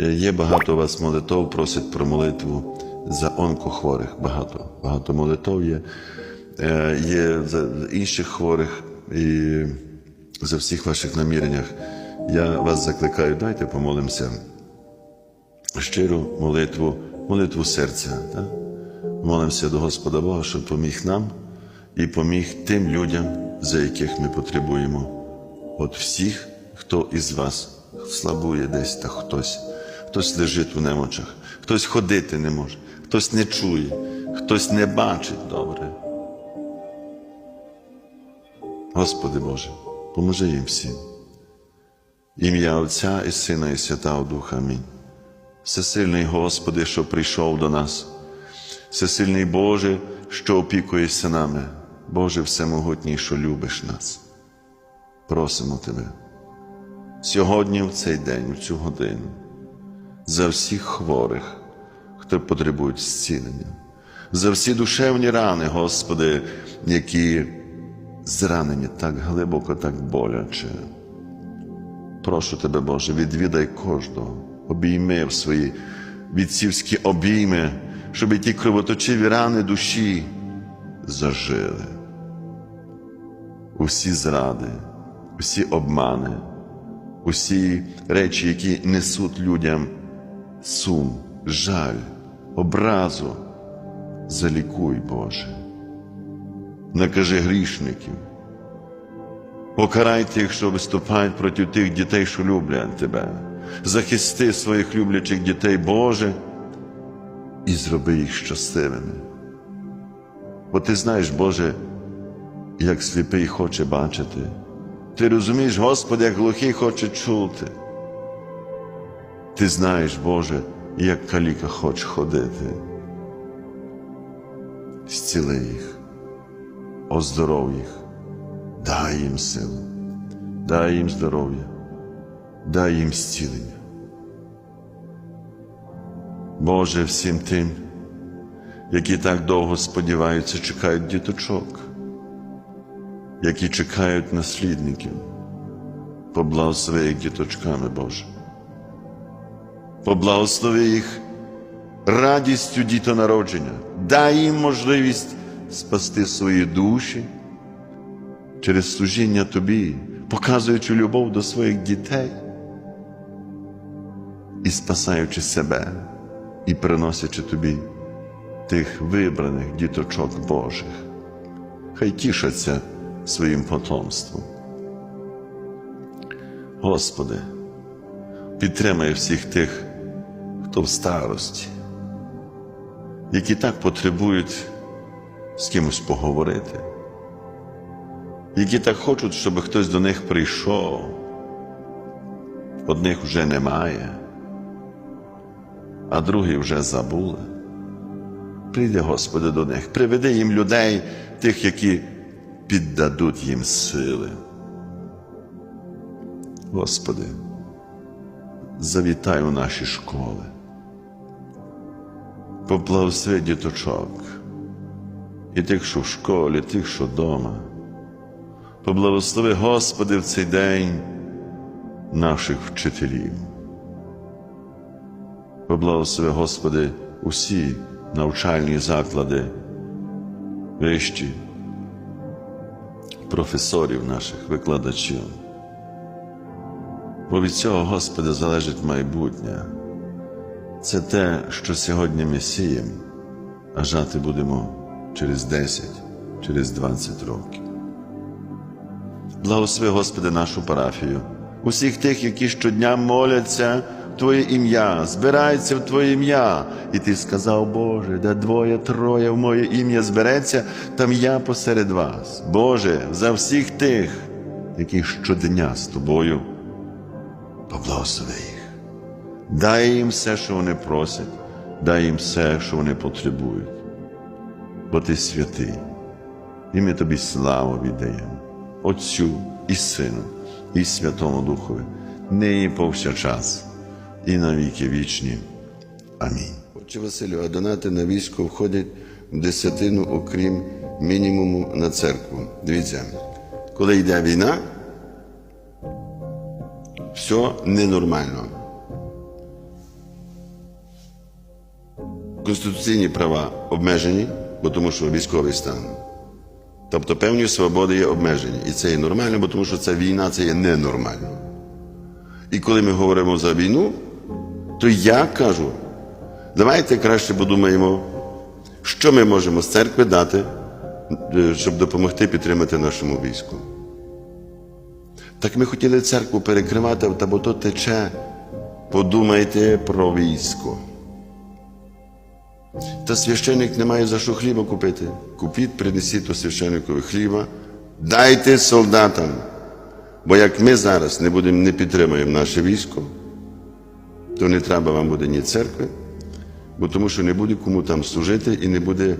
Е, Є багато у вас молитов, просять про молитву за онкохворих. Багато, багато молитов є. Е, Є за інших хворих і за всіх ваших наміреннях. Я вас закликаю, дайте помолимося. Щиру молитву, молитву серця. Так? Молимося до Господа Бога, щоб поміг нам і поміг тим людям, за яких ми потребуємо. От всіх, хто із вас слабує десь та хтось, хтось лежить у немочах, хтось ходити не може, хтось не чує, хтось не бачить добре. Господи Боже, поможи їм всім. Ім'я Отця і Сина, і Святого Духа. Амінь. Всесильний Господи, що прийшов до нас, всесильний Боже, що опікуєшся нами, Боже Всемогутній, що любиш нас. Просимо Тебе. Сьогодні, в цей день, в цю годину, за всіх хворих, хто потребує зцілення, за всі душевні рани, Господи, які зранені так глибоко, так боляче. Прошу Тебе, Боже, відвідай кожного, обійми в свої відцівські обійми, щоб ті кровоточиві рани душі зажили. Усі зради, усі обмани, усі речі, які несуть людям сум, жаль, образу, залікуй, Боже. Накажи грішників. Покарай тих, що виступають проти тих дітей, що люблять тебе. Захисти своїх люблячих дітей, Боже, і зроби їх щасливими. Бо ти знаєш, Боже, як сліпий хоче бачити. Ти розумієш, Господи, як глухий хоче чути. Ти знаєш, Боже, як каліка хоче ходити. Зціли їх, оздоров їх. Дай їм силу, дай їм здоров'я, дай їм зцілення. Боже, всім тим, які так довго сподіваються, чекають діточок, які чекають наслідників, поблагослови їх діточками, Боже. Поблагослови їх радістю дітонародження, дай їм можливість спасти свої душі через служіння Тобі, показуючи любов до своїх дітей і спасаючи себе, і приносячи Тобі тих вибраних діточок Божих. Хай тішаться своїм потомством. Господи, підтримай всіх тих, хто в старості, які так потребують з кимось поговорити які так хочуть, щоб хтось до них прийшов. Одних вже немає, а другі вже забули. Прийди, Господи, до них, приведи їм людей, тих, які піддадуть їм сили. Господи, завітай у наші школи, поблагослови діточок, і тих, що в школі, тих, що вдома. Поблагослови, Господи, в цей день наших вчителів. Поблагослови, Господи, усі навчальні заклади, вищі, професорів наших, викладачів. Бо від цього, Господи, залежить майбутнє. Це те, що сьогодні ми сіємо, а жати будемо через 10, через 20 років. Благослови, Господи, нашу парафію, усіх тих, які щодня моляться в Твоє ім'я, збираються в Твоє ім'я. І Ти сказав, Боже, де двоє, троє в моє ім'я збереться, там я посеред вас. Боже, за всіх тих, які щодня з Тобою, поблагослови. Дай їм все, що вони просять, дай їм все, що вони потребують. Бо Ти святий, і ми тобі славу віддаємо. Отцю і Сину, і Святому Духові, нині повсякчас, і на віки вічні. Амінь. Отче Василю, а донати на військо входять в десятину, окрім мінімуму на церкву. Дивіться, коли йде війна, все ненормально. Конституційні права обмежені, бо тому що військовий стан. Тобто певні свободи є обмежені. І це є нормально, бо тому що це війна, це є ненормально. І коли ми говоримо за війну, то я кажу, давайте краще подумаємо, що ми можемо з церкви дати, е, щоб допомогти підтримати нашому війську. Так ми хотіли церкву перекривати, та бо то тече. Подумайте про військо. Та священик не має за що хліба купити. Купіть, принесіть до священникові хліба, дайте солдатам. Бо як ми зараз не будемо, не підтримуємо наше військо, то не треба вам буде ні церкви, бо тому що не буде кому там служити і не буде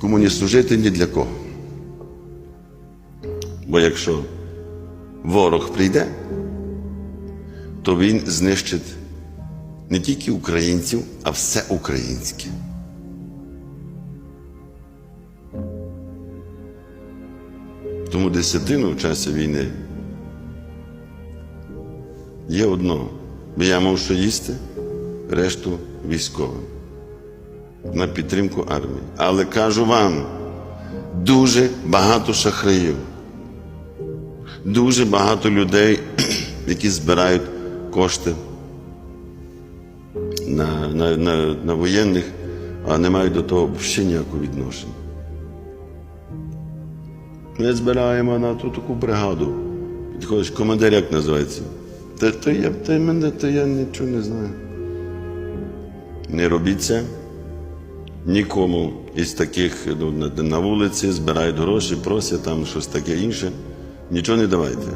кому ні служити ні для кого. Бо якщо ворог прийде, то він знищить не тільки українців, а все українське. Тому десятину в часі війни є одно. Бо я мав що їсти, решту військовим на підтримку армії. Але кажу вам, дуже багато шахраїв, дуже багато людей, які збирають кошти на, на, на, на воєнних, а не мають до того взагалі ніякого відношення. Ми збираємо на ту таку бригаду. Підходиш, командир як називається? Та, то я, та мене, то я нічого не знаю. Не робіть це. Нікому із таких ну, на вулиці збирають гроші, просять там щось таке інше. Нічого не давайте.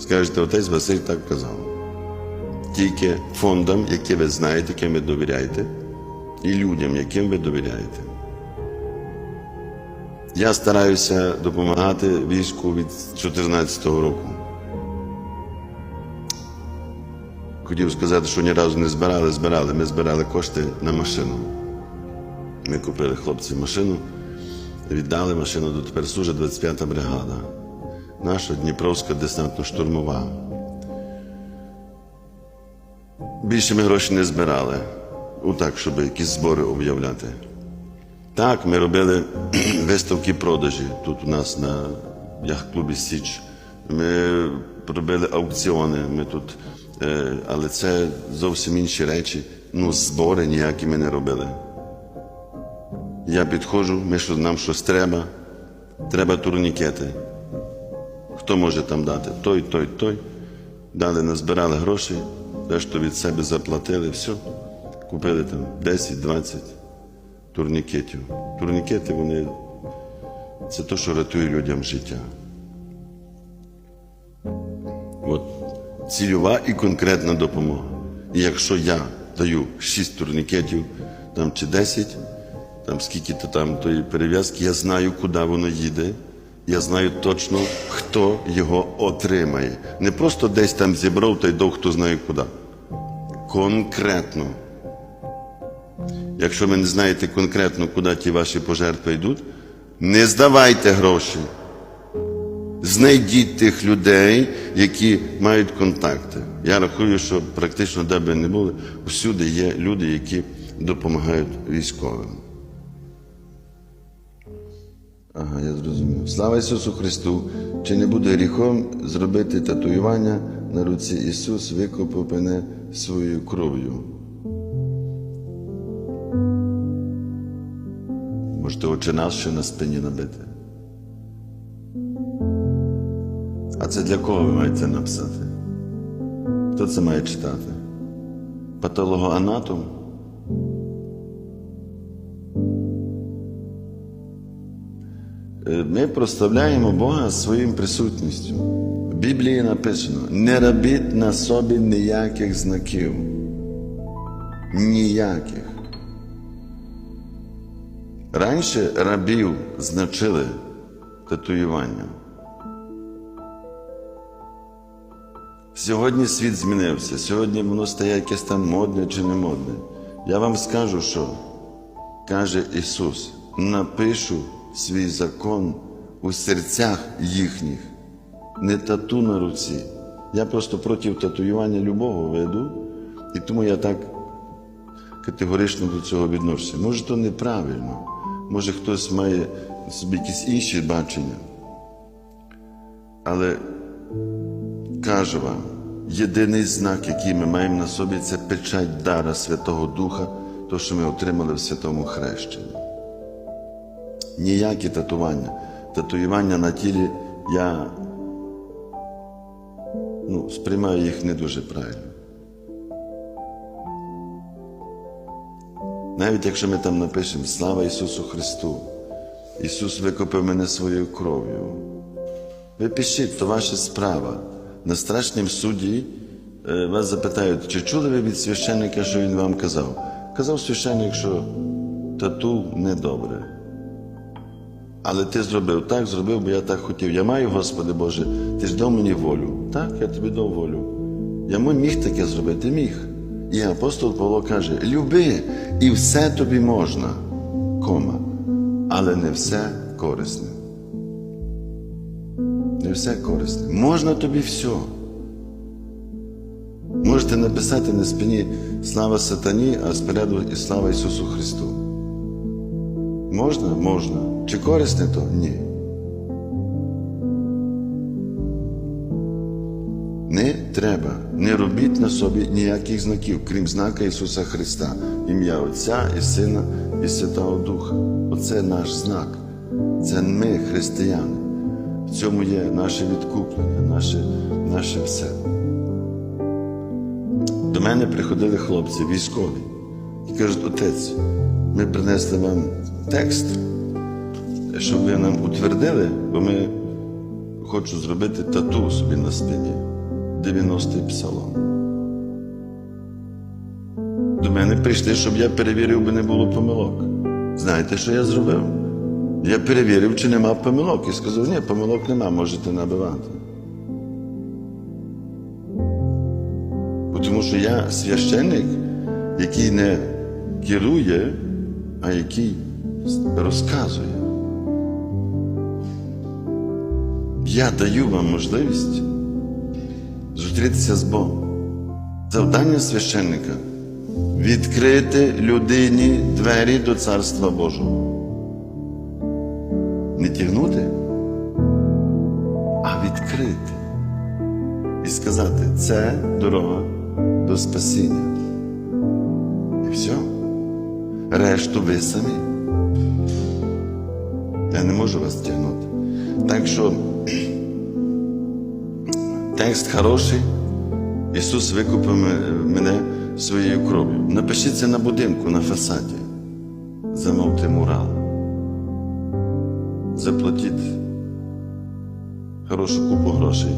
Скажете, отець Василь так казав. Тільки фондам, які ви знаєте, яким ви довіряєте, і людям, яким ви довіряєте. Я стараюся допомагати війську від 2014 року. Хотів сказати, що ні разу не збирали, збирали. Ми збирали кошти на машину. Ми купили хлопці машину, віддали машину, дотепер служить 25-та бригада. Наша Дніпровська десантно-штурмова. Більше ми гроші не збирали, отак, щоб якісь збори об'являти. Так, ми робили виставки продажі тут у нас на яхт-клубі Січ. Ми робили аукціони, ми тут, е, але це зовсім інші речі. Ну, збори ніякі ми не робили. Я підходжу, ми що, нам щось треба. Треба турнікети. Хто може там дати? Той, той, той. Дали, назбирали гроші, решту від себе заплатили, все. Купили там 10-20 турнікетів. Турнікети вони це те, що рятує людям життя. От цільова і конкретна допомога. І якщо я даю 6 турнікетів там, чи 10, там скільки-то там тої перев'язки, я знаю, куди воно їде. Я знаю точно, хто його отримає. Не просто десь там зібрав та й дав, хто знає куди. Конкретно. Якщо ви не знаєте конкретно, куди ті ваші пожертви йдуть, не здавайте гроші. Знайдіть тих людей, які мають контакти. Я рахую, що практично де би не були, всюди є люди, які допомагають військовим. Ага, я зрозумів. Слава Ісусу Христу! Чи не буде гріхом зробити татуювання на руці Ісус викопав мене своєю кров'ю? Можете очі нас ще на спині набити. А це для кого ви маєте написати? Хто це має читати? Патологоанатом? Ми прославляємо Бога своїм присутністю. В Біблії написано: не робіть на собі ніяких знаків. Ніяких. Раніше рабів значили татуюванням. Сьогодні світ змінився. Сьогодні воно стає якесь там модне чи не модне. Я вам скажу, що каже Ісус: напишу свій закон у серцях їхніх, не тату на руці. Я просто проти татуювання любого веду, і тому я так категорично до цього відношуся. Може, то неправильно, може хтось має собі якісь інші бачення. Але кажу вам, єдиний знак, який ми маємо на собі, це печать дара Святого Духа, то, що ми отримали в святому хрещенні. Ніякі татування. Татуювання на тілі я ну, сприймаю їх не дуже правильно. Навіть якщо ми там напишемо Слава Ісусу Христу, Ісус викупив мене своєю кров'ю. Ви пишіть, то ваша справа. На страшнім суді е, вас запитають, чи чули ви від священника, що він вам казав? Казав священник, що тату недобре. Але ти зробив так, зробив, бо я так хотів. Я маю, Господи Боже, ти ж дав мені волю. Так, я тобі дав волю. Я міг таке зробити, міг. І апостол Павло каже: люби, і все тобі можна, кома, але не все корисне. Не все корисне. Можна тобі все. Можете написати на спині слава сатані, а спереду і слава Ісусу Христу. Можна? Можна. Чи корисне то? Ні. Не треба. Не робіть на собі ніяких знаків, крім знака Ісуса Христа, ім'я Отця і Сина і Святого Духа. Оце наш знак. Це ми, християни. В цьому є наше відкуплення, наше, наше все. До мене приходили хлопці, військові, і кажуть, отець, ми принесли вам текст, щоб ви нам утвердили, бо ми хочу зробити тату собі на спині. 90-й псалом. До мене прийшли, щоб я перевірив, би не було помилок. Знаєте, що я зробив? Я перевірив, чи нема помилок, і сказав, ні, помилок нема, можете набивати. Бо Тому що я священник, який не керує, а який розказує. Я даю вам можливість зустрітися з Богом. Завдання священника відкрити людині двері до Царства Божого. Не тягнути, а відкрити. І сказати, це дорога до спасіння. І все. Решту ви самі. Я не можу вас тягнути. Так що текст хороший. Ісус викупив мене своєю кров'ю. Напишіть це на будинку, на фасаді. Замовте мурал. Заплатіть хорошу купу грошей.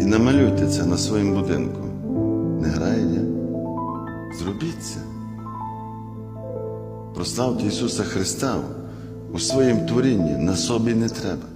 І намалюйте це на своєму будинку. Не грає? Зробіть це. Прославте Ісуса Христа у своєму творінні, на собі не треба.